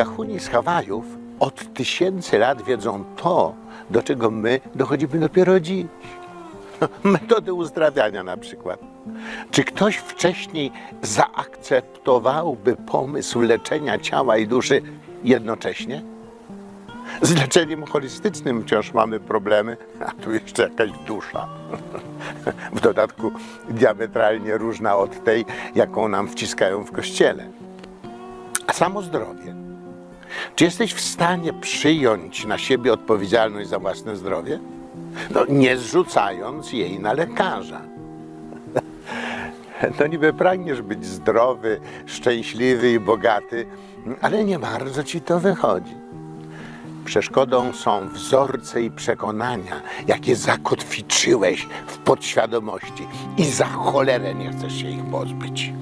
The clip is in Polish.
Gachuni z Hawajów od tysięcy lat wiedzą to, do czego my dochodzimy dopiero dziś. Metody uzdrawiania na przykład. Czy ktoś wcześniej zaakceptowałby pomysł leczenia ciała i duszy jednocześnie? Z leczeniem holistycznym wciąż mamy problemy, a tu jeszcze jakaś dusza. W dodatku diametralnie różna od tej, jaką nam wciskają w kościele. A samo zdrowie. Czy jesteś w stanie przyjąć na siebie odpowiedzialność za własne zdrowie? No, nie zrzucając jej na lekarza. No niby pragniesz być zdrowy, szczęśliwy i bogaty, ale nie bardzo ci to wychodzi. Przeszkodą są wzorce i przekonania, jakie zakotwiczyłeś w podświadomości i za cholerę nie chcesz się ich pozbyć.